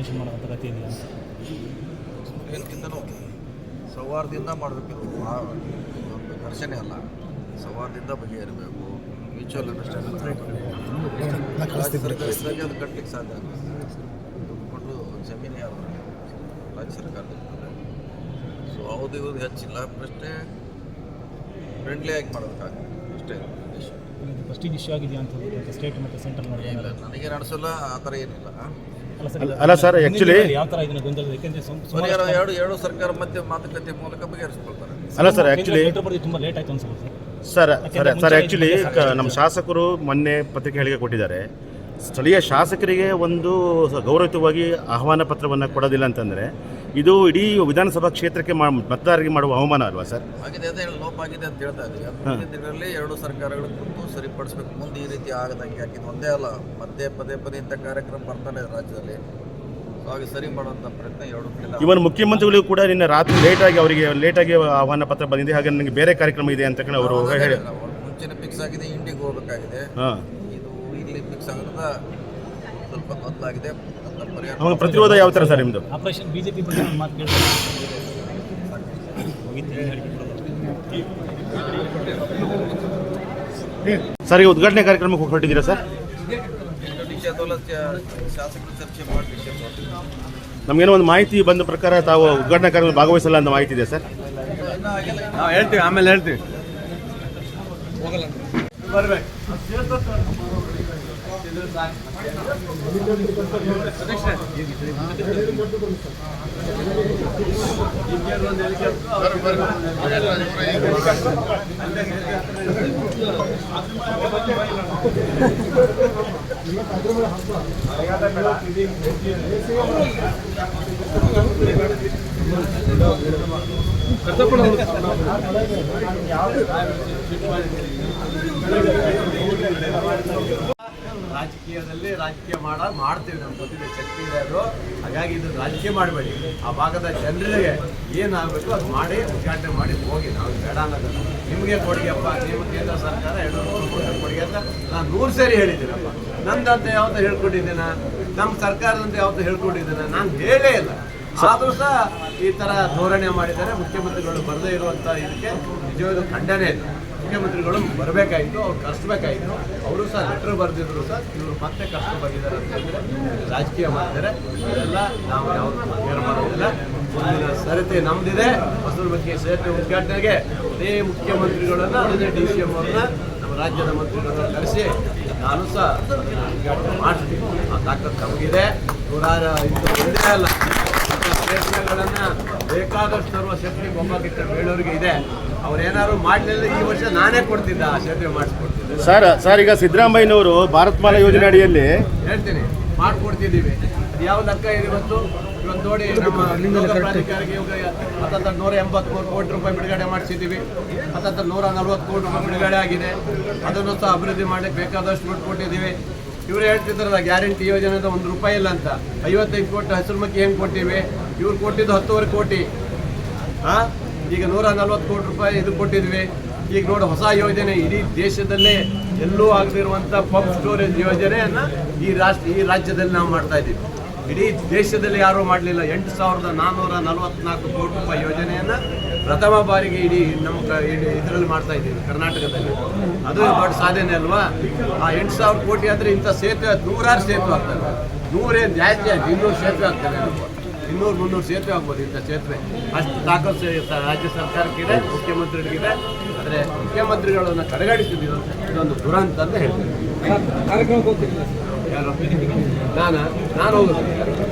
Suspension ಮಾಡೋಂಥ ಗತಿ ಇದೆಯಾ ಸೌಹಾರ್ದಿಂದ ಮಾಡಬೇಕಿದು ಒಂದು ಘರ್ಷಣೆ ಅಲ್ಲ. ಸೌಹಾರ್ದಿಂದ ಬಗೆಹರಿಬೇಕು. ಮ್ಯೂಚುವಲ್ ಅಂಡರ್ಸ್ಟ್ಯಾಂಡಿಂಗ್ ರಾಜ್ಯ ಸರ್ಕಾರ ಇದ್ದಾಗ ಅದು ಕಟ್ಟಲಿಕ್ಕೆ ಸಾಧ್ಯ ಆಗುತ್ತೆ ದುಡ್ಡು ಜಮೀನೇ ಯಾರು ರಾಜ್ಯ ಸರ್ಕಾರ ಸೊ ಹೌದು ಇವ್ರದ್ದು ಹೆಚ್ಚಿಲ್ಲ. ಪ್ರಶ್ನೆ ಫ್ರೆಂಡ್ಲಿ ಆಗಿ ಮಾಡಬೇಕಾಗುತ್ತೆ ಅಷ್ಟೇ ಫಸ್ಟಿಗೆ ಇಶ್ಯೂ ಆಗಿದೆಯಾ ಅಂತ ಸ್ಟೇಟ್ ಮತ್ತು ಸೆಂಟ್ರಲ್ ಇಲ್ಲ ನನಗೆ ನಡೆಸಲ್ಲ ಆ ಥರ ಏನಿಲ್ಲ. ಅಲ್ಲ ಸರ್ ಸುಮ್- ಎರಡು ಎರಡು ಸರ್ಕಾರ ಮಧ್ಯೆ ಮಾತುಕತೆ ಮೂಲಕ ಬಗೆಹರಿಸ್ಕೊಳ್ತಾರೆ. ಅಲ್ಲ ಸರ್ ಆಕ್ಚುಲಿ ಆ್ಯಕ್ಚುಲಿ ತುಂಬ ಲೇಟ್ ಆಯ್ತು ಅನ್ಸುತ್ತೆ sir. Sir sir sir actually ನಮ್ಮ ಶಾಸಕರು ಮೊನ್ನೆ ಪತ್ರಿಕೆ ಹೇಳಿಕೆ ಕೊಟ್ಟಿದ್ದಾರೆ. ಸ್ಥಳೀಯ ಶಾಸಕರಿಗೆ ಒಂದು ಗೌರವಯುತವಾಗಿ ಆಹ್ವಾನ ಪತ್ರವನ್ನು ಕೊಡೋದಿಲ್ಲ ಅಂತಂದರೆ ಇದು ಇಡೀ ವಿಧಾನಸಭಾ ಕ್ಷೇತ್ರಕ್ಕೆ ಮತದಾರರಿಗೆ ಮಾಡುವ ಅವಮಾನ ಅಲ್ವಾ ಸರ್? ಆಗಿದೆ ಅದೇ ಹೇಳಿ ಲೋಪ ಆಗಿದೆ ಅಂತ ಹೇಳ್ತಾ ಇದ್ದೀವಿ ಮುಂದಿನ ದಿನಗಳಲ್ಲಿ ಎರಡು ಸರ್ಕಾರಗಳು ಕುರಿತು ಸರಿಪಡಿಸ್ಬೇಕು. ಮುಂದೆ ಈ ರೀತಿ ಆಗದಂಗೆ ಯಾಕೆ ಒಂದೇ ಅಲ್ಲ ಮತ್ತೆ ಪದೇ ಪದೇ ಇಂಥ ಕಾರ್ಯಕ್ರಮ ಬರ್ತಾನೆ ರಾಜ್ಯದಲ್ಲಿ. ಹಾಗೆ ಸರಿ ಮಾಡುವಂಥ ಪ್ರಯತ್ನ ಎರಡು ಕಡೆ ಇವನ್ ಮುಖ್ಯಮಂತ್ರಿಗಳಿಗೂ ಕೂಡ ನಿನ್ನೆ ರಾತ್ರಿ ಲೇಟಾಗಿ ಅವರಿಗೆ ಲೇಟಾಗಿ ಆಹ್ವಾನ ಪತ್ರ ಬಂದಿದೆ. ಹಾಗೆ ನನಗೆ ಬೇರೆ ಕಾರ್ಯಕ್ರಮ ಇದೆ ಅಂತ ಅವರು ಹೇಳಿ ಮುಂಚೆನೆ ಫಿಕ್ಸ್ ಆಗಿದೆ ಇಂಡಿಗೆ ಹೋಗಬೇಕಾಗಿದೆ. ಇದು ಇಲ್ಲಿ ಫಿಕ್ಸ್ ಆಗೋದ್ರಿಂದ ಸ್ವಲ್ಪ ಗೊಂದಲಾಗಿದೆ ಅದನ್ನ ಪರಿಹಾರ ಅವಾಗ ಪ್ರತಿರೋಧ ಯಾವ ಥರ ಸರ್ ನಿಮ್ಮದು ಆಪರೇಷನ್ ಬಿಜೆಪಿ ಬಗ್ಗೆ ಒಂದು ಮಾತು ಸರ್ ಈಗ ಉದ್ಘಾಟನೆ ಕಾರ್ಯಕ್ರಮಕ್ಕೆ ಹೊರಟಿದ್ದೀರಾ ಸರ್? ವಿಷಯದಲ್ಲ ಶಾಸಕರು ಚರ್ಚೆ ಮಾಡಿ ವಿಷಯ ಮಾಡ್ತೀವಿ. ನಮಗೇನೋ ಒಂದು ಮಾಹಿತಿ ಬಂದ ಪ್ರಕಾರ ತಾವು ಉದ್ಘಾಟನಾ ಕಾರ್ಯಕ್ರಮ ಭಾಗವಹಿಸಲ್ಲ ಅಂತ ಮಾಹಿತಿ ಇದೆ ಸರ್. ನಾವು ಹೇಳ್ತೀವಿ ಆಮೇಲೆ ಹೇಳ್ತೀವಿ. ಕಷ್ಟಪಡೋದು ರಾಜಕೀಯದಲ್ಲಿ ರಾಜಕೀಯ ಮಾಡ ಮಾಡ್ತೀವಿ ನಮ್ಮ ಗೊತ್ತಿದೆ ಶಕ್ತಿ ಇದೆ ಅದು. ಹಾಗಾಗಿ ಇದು ರಾಜಕೀಯ ಮಾಡಬೇಡಿ. ಆ ಭಾಗದ ಜನರಿಗೆ ಏನಾಗಬೇಕು ಅದು ಮಾಡಿ ಉದ್ಘಾಟನೆ ಮಾಡಿ ಹೋಗಿ. ನಾವು ಬೇಡ ಅನ್ನೋದು ನಿಮಗೆ ಕೊಡುಗೆಪ್ಪ ನಿಮ್ಮ ಕೇಂದ್ರ ಸರ್ಕಾರ ಎರಡು ಕೋಟಿ ಕೊಡುಗೆ ಅಂತ ನಾನು ನೂರು ಸೇರಿ ಹೇಳಿದ್ದೀನಪ್ಪ. ನಂದಂತ ಯಾವತ್ತೂ ಹೇಳ್ಕೊಟ್ಟಿದ್ದೀನ ನಮ್ಮ ಸರ್ಕಾರದಂತೆ ಯಾವತ್ತೂ ಹೇಳ್ಕೊಟ್ಟಿದ್ದೀನ ನಾನು ಹೇಳೇ ಇಲ್ಲ. ಆದರೂ ಸಹ ಈ ಥರ ಧೋರಣೆ ಮಾಡಿದ್ದಾರೆ. ಮುಖ್ಯಮಂತ್ರಿಗಳು ಬರದೇ ಇರುವಂಥ ಇದಕ್ಕೆ ನಿಜವಾದ ಖಂಡನೆ ಇದೆ. ಮುಖ್ಯಮಂತ್ರಿಗಳು ಬರಬೇಕಾಯಿತು, ಅವ್ರು ಕಷ್ಟಬೇಕಾಯಿತು ಅವರು ಸಹ ಲೆಟರ್ ಬರೆದಿದ್ರು ಸಹ ಇವರು ಮತ್ತೆ ಕಷ್ಟ ಬಂದಿದ್ದಾರೆ ಅಂತ ರಾಜಕೀಯ ಮಾಡ್ತಾರೆ ಇದೆಲ್ಲ ನಾವು ಯಾವುದು ಕೇರ್ ಮಾಡೋದಿಲ್ಲ. ಮುಂದಿನ ಸರತೆ ನಮ್ದಿದೆ. ಬಗ್ಗೆ ಸೇತುವೆ ಉದ್ಘಾಟನೆಗೆ ಅದೇ ಮುಖ್ಯಮಂತ್ರಿಗಳನ್ನ, ಅದೇ ಡಿ ಸಿ ಎಂ ಅವ್ರನ್ನ ನಮ್ಮ ರಾಜ್ಯದ ಮಂತ್ರಿಗಳನ್ನ ಕರೆಸಿ ನಾನು ಸಹ ಉದ್ಘಾಟನೆ ಮಾಡ್ತೀನಿ. ಆ ತಾಕತ್ತು ನಮಗಿದೆ. ನೂರಾರು ಇದು ಅಲ್ಲ. ಪ್ರಯತ್ನಗಳನ್ನ ಬೇಕಾದಷ್ಟು ತರುವ ಶಕ್ತಿ ಬೊಮ್ಮಗಿಟ್ಟ ಬೇಳೂರಿಗೆ ಇದೆ. ಅವ್ರೇನಾದ್ರು ಮಾಡಲಿಲ್ಲ ಈ ವರ್ಷ ನಾನೇ ಕೊಡ್ತಿದ್ದ ಆ ಸೇತುವೆ ಮಾಡಿಸ್ಕೊಡ್ತಿದ್ದೆ. ಸರ್ ಸರ್ ಈಗ ಸಿದ್ದರಾಮಯ್ಯನವರು ಭಾರತ್ ಮಾಲಾ ಯೋಜನೆ ಅಡಿಯಲ್ಲಿ ಹೇಳ್ತೀನಿ ಮಾಡ್ಕೊಡ್ತಿದ್ದೀವಿ. ಅದು ಯಾವ ಲೆಕ್ಕ ಇದೆ ಇವತ್ತು? ಇವತ್ತು ನೋಡಿ ನಮ್ಮ ಪ್ರಾಧಿಕಾರಕ್ಕೆ ಹತ್ತತ್ರ ನೂರ ಎಂಬತ್ಮೂರು ಕೋಟಿ ರೂಪಾಯಿ ಬಿಡುಗಡೆ ಮಾಡಿಸಿದ್ದೀವಿ. ಹತ್ತತ್ರ ನೂರ ನಲ್ವತ್ತು ಕೋಟಿ ರೂಪಾಯಿ ಬಿಡುಗಡೆ ಆಗಿದೆ. ಅದನ್ನು ಸಹ ಅಭಿವೃದ್ಧಿ ಮಾಡಲಿಕ್ಕೆ ಬೇಕಾದಷ್ಟು ದುಡ್ಡು ಕೊಟ್ಟಿದ್ದೀವಿ. ಇವ್ರು ಹೇಳ್ತಿದ್ರಲ್ಲ ಗ್ಯಾರಂಟಿ ಯೋಜನೆದ ಒಂದು ರೂಪಾಯಿ ಇಲ್ಲ ಅಂತ. ಐವತ್ತೈದು ಕೋಟಿ ಹಸಿರುಮಕ್ಕಿ ಹೆಂಗೆ ಕೊಟ್ಟಿವಿ ಇವ್ರು ಕೊಟ್ಟಿದ್ದು ಹತ್ತುವರೆ ಕೋಟಿ. ಹಾ ಈಗ ನೂರ ನಲ್ವತ್ತು ಕೋಟಿ ರೂಪಾಯಿ ಇದು ಕೊಟ್ಟಿದ್ವಿ. ಈಗ ನೋಡಿ, ಹೊಸ ಯೋಜನೆ ಇಡೀ ದೇಶದಲ್ಲೇ ಎಲ್ಲೂ ಆಗದಿರುವಂಥ ಪಂಪ್ ಸ್ಟೋರೇಜ್ ಯೋಜನೆಯನ್ನು ಈ ರಾಷ್ಟ್ರ, ಈ ರಾಜ್ಯದಲ್ಲಿ ನಾವು ಮಾಡ್ತಾ ಇದ್ದೀವಿ. ಇಡೀ ದೇಶದಲ್ಲಿ ಯಾರೂ ಮಾಡಲಿಲ್ಲ. ಎಂಟು ಸಾವಿರದ ನಾನ್ನೂರ ನಲವತ್ನಾಲ್ಕು ಕೋಟಿ ರೂಪಾಯಿ ಯೋಜನೆಯನ್ನು ಪ್ರಥಮ ಬಾರಿಗೆ ಇಡೀ ನಮ್ಮ ಇಡೀ ಇದರಲ್ಲಿ ಮಾಡ್ತಾ ಇದ್ದೀವಿ, ಕರ್ನಾಟಕದಲ್ಲಿ. ಅದು ದೊಡ್ಡ ಸಾಧನೆ ಅಲ್ವಾ? ಆ ಎಂಟು ಸಾವಿರ ಕೋಟಿ ಆದರೆ ಇಂಥ ಸೇತುವೆ ನೂರಾರು ಸೇತುವೆ ಆಗ್ತವೆ ನೂರೇನು ಜಾಸ್ತಿ ಆಯ್ತು. ಇನ್ನೂರು ಸೇತುವೆ ಆಗ್ತವೆ ಇನ್ನೂರು ಮುನ್ನೂರು ಸೇತುವೆ ಆಗ್ಬೋದು ಇಂಥ ಸೇತುವೆ. ಅಷ್ಟು ತಾಕತ್ತು ರಾಜ್ಯ ಸರ್ಕಾರಕ್ಕಿದೆ, ಮುಖ್ಯಮಂತ್ರಿಗಳಿಗಿದೆ. ಆದರೆ ಮುಖ್ಯಮಂತ್ರಿಗಳನ್ನು ಕಡೆಗಣಿಸಿದ್ದೀವಿ ಇದೊಂದು ದುರಂತ ಅಂತ ಹೇಳ್ತೀನಿ ಯಾರು ನಾನು ನಾನು ಹೋಗುದು